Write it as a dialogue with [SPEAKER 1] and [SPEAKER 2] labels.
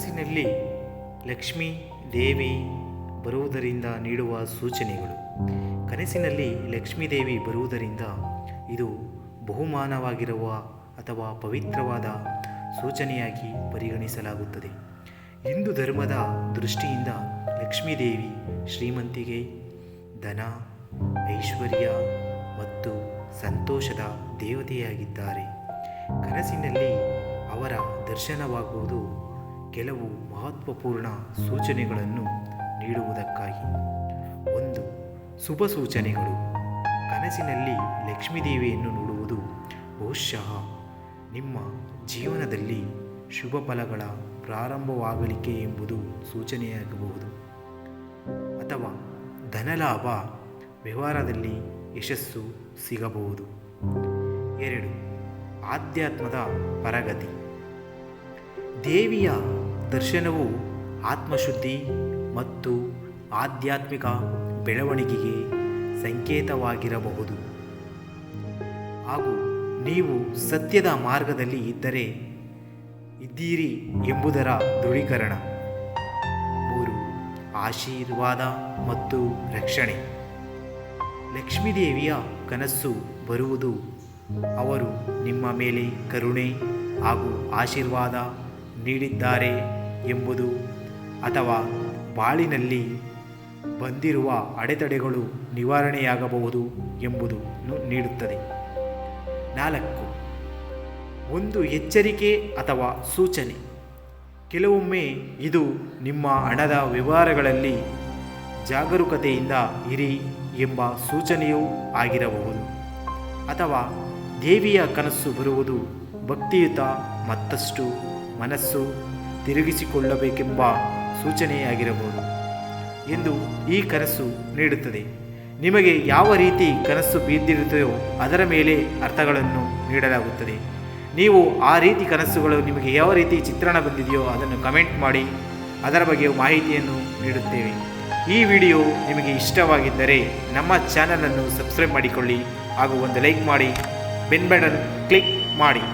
[SPEAKER 1] ಕನಸಿನಲ್ಲಿ ಲಕ್ಷ್ಮೀ, ದೇವಿ ಬರುವುದರಿಂದ ನೀಡುವ ಸೂಚನೆಗಳು. ಕನಸಿನಲ್ಲಿ ಲಕ್ಷ್ಮೀದೇವಿ ಬರುವುದರಿಂದ ಇದು ಬಹುಮಾನವಾಗಿರುವ ಅಥವಾ ಪವಿತ್ರವಾದ ಸೂಚನೆಯಾಗಿ ಪರಿಗಣಿಸಲಾಗುತ್ತದೆ. ಹಿಂದೂ ಧರ್ಮದ ದೃಷ್ಟಿಯಿಂದ ಲಕ್ಷ್ಮೀದೇವಿ ಶ್ರೀಮಂತಿಗೆ ಧನ, ಐಶ್ವರ್ಯ ಮತ್ತು ಸಂತೋಷದ ದೇವತೆಯಾಗಿದ್ದಾರೆ. ಕನಸಿನಲ್ಲಿ ಅವರ ದರ್ಶನವಾಗುವುದು ಕೆಲವು ಮಹತ್ವಪೂರ್ಣ ಸೂಚನೆಗಳನ್ನು ನೀಡುವುದಕ್ಕಾಗಿ. ಒಂದು, ಶುಭ ಸೂಚನೆಗಳು. ಕನಸಿನಲ್ಲಿ ಲಕ್ಷ್ಮೀದೇವಿಯನ್ನು ನೋಡುವುದು ಬಹುಶಃ ನಿಮ್ಮ ಜೀವನದಲ್ಲಿ ಶುಭ ಫಲಗಳ ಪ್ರಾರಂಭವಾಗಲಿಕ್ಕೆ ಎಂಬುದು ಸೂಚನೆಯಾಗಬಹುದು. ಅಥವಾ ಧನಲಾಭ ವ್ಯವಹಾರದಲ್ಲಿ ಯಶಸ್ಸು ಸಿಗಬಹುದು. ಎರಡು, ಆಧ್ಯಾತ್ಮದ ಪರಗತಿ. ದೇವಿಯ ದರ್ಶನವು ಆತ್ಮಶುದ್ಧಿ ಮತ್ತು ಆಧ್ಯಾತ್ಮಿಕ ಬೆಳವಣಿಗೆಗೆ ಸಂಕೇತವಾಗಿರಬಹುದು. ಹಾಗೂ ನೀವು ಸತ್ಯದ ಮಾರ್ಗದಲ್ಲಿ ಇದ್ದರೆ ಇದ್ದೀರಿ ಎಂಬುದರ ದೃಢೀಕರಣ. ಮೂರು, ಆಶೀರ್ವಾದ ಮತ್ತು ರಕ್ಷಣೆ. ಲಕ್ಷ್ಮೀದೇವಿಯ ಕನಸು ಬರುವುದು ಅವರು ನಿಮ್ಮ ಮೇಲೆ ಕರುಣೆ ಹಾಗೂ ಆಶೀರ್ವಾದ ನೀಡಿದ್ದಾರೆ. ಎಂಬುದು ಅಥವಾ ಬಾಳಿನಲ್ಲಿ ಬಂದಿರುವ ಅಡೆತಡೆಗಳು ನಿವಾರಣೆಯಾಗಬಹುದು ಎಂಬುದನ್ನು ನೀಡುತ್ತದೆ. ನಾಲ್ಕು, ಒಂದು ಎಚ್ಚರಿಕೆ ಅಥವಾ ಸೂಚನೆ. ಕೆಲವೊಮ್ಮೆ ಇದು ನಿಮ್ಮ ಹಣದ ವ್ಯವಹಾರಗಳಲ್ಲಿ ಜಾಗರೂಕತೆಯಿಂದ ಇರಿ ಎಂಬ ಸೂಚನೆಯೂ ಆಗಿರಬಹುದು. ಅಥವಾ ದೇವಿಯ ಕನಸು ಬರುವುದು ಭಕ್ತಿಯುತ ಮತ್ತಷ್ಟು ಮನಸ್ಸು ತಿರುಗಿಸಿಕೊಳ್ಳಬೇಕೆಂಬ ಸೂಚನೆಯಾಗಿರಬಹುದು ಎಂದು ಈ ಕನಸು ನೀಡುತ್ತದೆ. ನಿಮಗೆ ಯಾವ ರೀತಿ ಕನಸು ಬಿದ್ದಿರುತ್ತದೆಯೋ ಅದರ ಮೇಲೆ ಅರ್ಥಗಳನ್ನು ನೀಡಲಾಗುತ್ತದೆ. ನೀವು ಆ ರೀತಿ ಕನಸುಗಳು ನಿಮಗೆ ಯಾವ ರೀತಿ ಚಿತ್ರಣ ಬಂದಿದೆಯೋ ಅದನ್ನು ಕಮೆಂಟ್ ಮಾಡಿ, ಅದರ ಬಗ್ಗೆ ಮಾಹಿತಿಯನ್ನು ನೀಡುತ್ತೇವೆ. ಈ ವಿಡಿಯೋ ನಿಮಗೆ ಇಷ್ಟವಾಗಿದ್ದರೆ ನಮ್ಮ ಚಾನಲನ್ನು ಸಬ್ಸ್ಕ್ರೈಬ್ ಮಾಡಿಕೊಳ್ಳಿ ಹಾಗೂ ಒಂದು ಲೈಕ್ ಮಾಡಿ ಬೆನ್ ಬಟನ್ ಕ್ಲಿಕ್ ಮಾಡಿ.